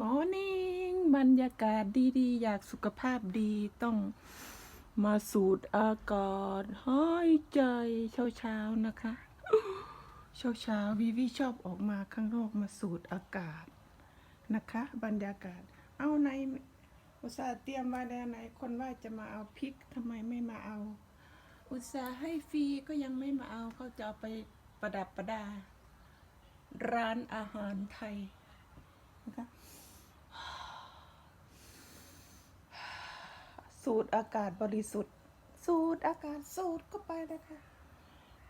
มอร์นิ่งบรรยากาศดีๆ อยากสุขภาพดีต้องมาสูดอากาศหายใจเช้าๆนะคะ เช้าๆวิวิชอบออกมาข้างนอกมาสูดอากาศนะคะ บรรยากาศ เอาไหนอุตส่าห์เตรียมมาแล้วไหนคนว่าจะมาเอาพริกทำไมไม่มาเอา อุตส่าห์ให้ฟรีก็ยังไม่มาเอาเขาจะเอาไปประดับประดา ร้านอาหารไทยนะคะ สูดอากาศบริสุทธิ์ สูดอากาศสูดเข้าไปเลยค่ะ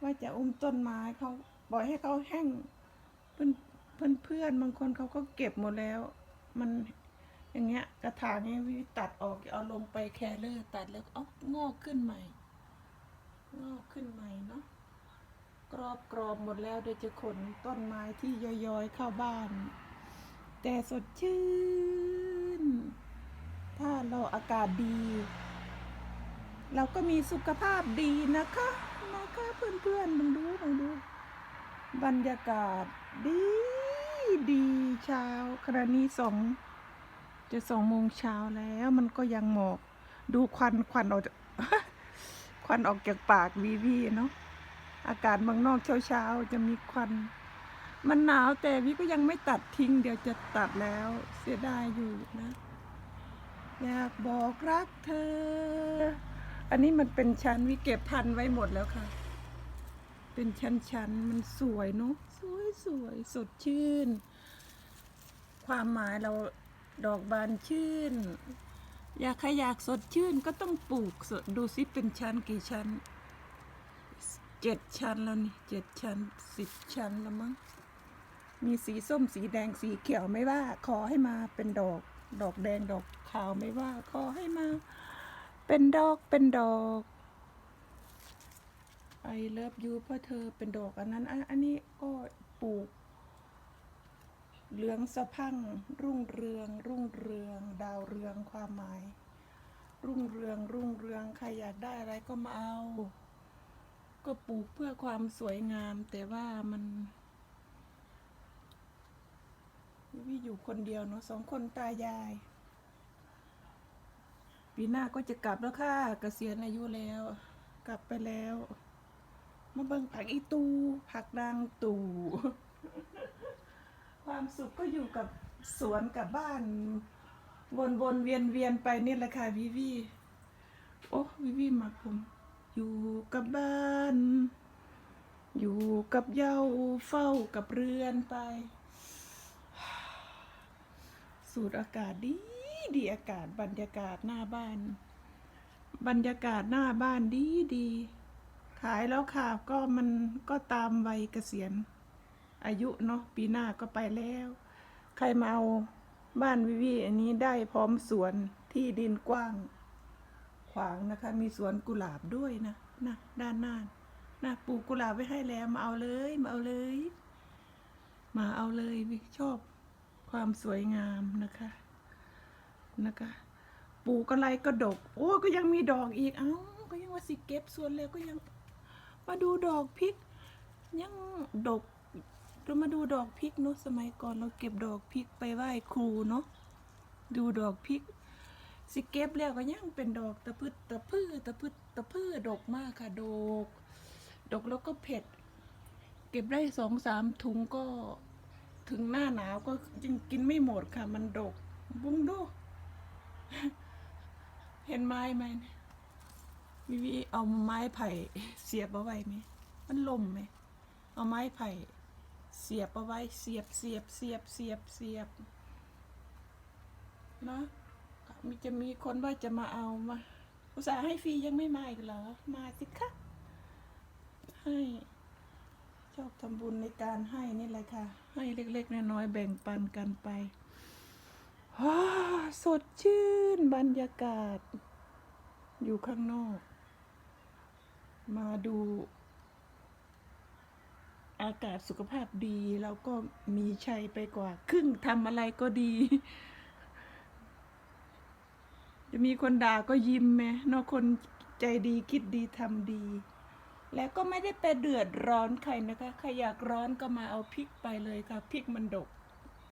ว่าจะอุ้มต้นไม้เขาปล่อยให้เขาแห้งเพื่อนเพื่อนเพื่อนบางคนเขาก็เก็บหมดแล้ว มันอย่างเงี้ยกระถางนี้วิตัดออกเอาลงไปแคร์เลอร์ตัดแล้วเอางอกขึ้นใหม่ งอกขึ้นใหม่เนาะกรอบกรอบหมดแล้วเดี๋ยวจะขนต้นไม้ที่ย้อยๆเข้าบ้าน แต่สดชื่น ถ้าเราอากาศดี เราก็มีสุขภาพดีนะคะนะคะเพื่อนๆลองดูลองดู บรรยากาศดีดีเช้าขณะนี้สองจะสองโมงเช้าแล้วมันก็ยังหมอก ดูควันควันออกควันออกจากปากวีวีเนาะอากาศเมืองนอกเช้าเช้าๆจะมีควัน มันหนาวแต่วิก็ยังไม่ตัดทิ้ง เดี๋ยวจะตัดแล้วเสียดายอยู่นะ อยากบอกรักเธอ อันนี้มันเป็นชั้นวิเก็บพันธุ์ไว้หมดแล้วค่ะ เป็นชั้นๆมันสวยเนาะสวยสวยสดชื่น ความหมายเราดอกบานชื่น อยากใครอยากสดชื่นก็ต้องปลูกสดดูซิเป็นชั้นกี่ชั้นเจ็ดชั้นแล้วนี่เจ็ดชั้นสิบชั้นแล้วมั้งมีสีส้มสีแดงสีเขียวไม่ว่า ขอให้มาเป็นดอก ดอกแดงดอกขาวไม่ว่าขอให้มา เป็นดอกเป็นดอกไอเลิฟยูเพราะเธอเป็นดอกอันนั้นอันนี้ก็ปลูกเหลืองสะพังรุ่งเรือง รุ่งเรือง ดาวเรืองความหมาย รุ่งเรือง รุ่งเรืองใครอยากได้อะไรก็มาเอา ก็ปลูกเพื่อความสวยงามแต่ว่ามัน วิอยู่คนเดียวเนาะสองคนตายาย ปีหน้าก็จะกลับแล้วค่ะเกษียณอายุแล้ว กลับไปแล้ว มาเบิ่งผักอีตู ผักดังตู่ ความสุขก็อยู่กับสวนกับบ้าน วนวนเวียนเวียนไปนี่แหละค่ะวิวีโอ้วิวีมาผมอยู่กับบ้าน อยู่กับเย้าเฝ้ากับเรือนไป สูดอากาศดีดีอากาศบรรยากาศหน้าบ้าน บรรยากาศหน้าบ้านดีดี ขายแล้วค่ะก็มันก็ตามวัยเกษียณ อายุเนาะปีหน้าก็ไปแล้ว ใครมาเอาบ้านวิวีอันนี้ได้พร้อมสวนที่ดินกว้าง ขวางนะคะ มีสวนกุหลาบด้วยนะนะด้านหน้านะปลูกกุหลาบไว้ให้แล้วมาเอาเลย มาเอาเลย มาเอาเลยวิชอบ ความสวยงามนะคะนะคะปลูกอะไรก็ดก โอ้ก็ยังมีดอกอีก เอ้าก็ยังว่าสิเก็บส่วนแล้วก็ยัง มาดูดอกพริก ยังดกเรามาดูดอกพริกเนาะสมัยก่อนเราเก็บดอกพริกไปไหว้ครูเนาะดูดอกพริก สิเก็บแล้วก็ยังเป็นดอกตะพืดตะพือตะพืดตะพือดกมากค่ะดก ดกแล้วก็เผ็ด เก็บได้สองสามถุงก็ ถึงหน้าหนาวก็ยังกินไม่หมดค่ะ มันดก บุ้งดู เห็นไม้ไหมวิวีเอาไม้ไผ่ เสียบเอาไว้ไหมมันลมไหมเอาไม้ไผ่ เสียบเอาไว้ เสียบเสียบเสียบเสียบเสียบนะมีจะมีคนว่าจะมาเอามา อุตส่าห์ให้ฟรียังไม่มาอีกเหรอ มาสิคะให้ ชอบทำบุญในการให้นี่แหละค่ะ ให้เล็กๆน้อยๆแบ่งปันกันไปสดชื่นบรรยากาศ อยู่ข้างนอก มาดูอากาศสุขภาพดีแล้วก็มีชัยไปกว่า ครึ่งทำอะไรก็ดี จะมีคนด่าก็ยิ้มไหมนอกคนใจดีคิดดีทำดี แล้วก็ไม่ได้ไปเดือดร้อนใครนะคะ ใครอยากร้อนก็มาเอาพริกไปเลยค่ะ พริกมันดก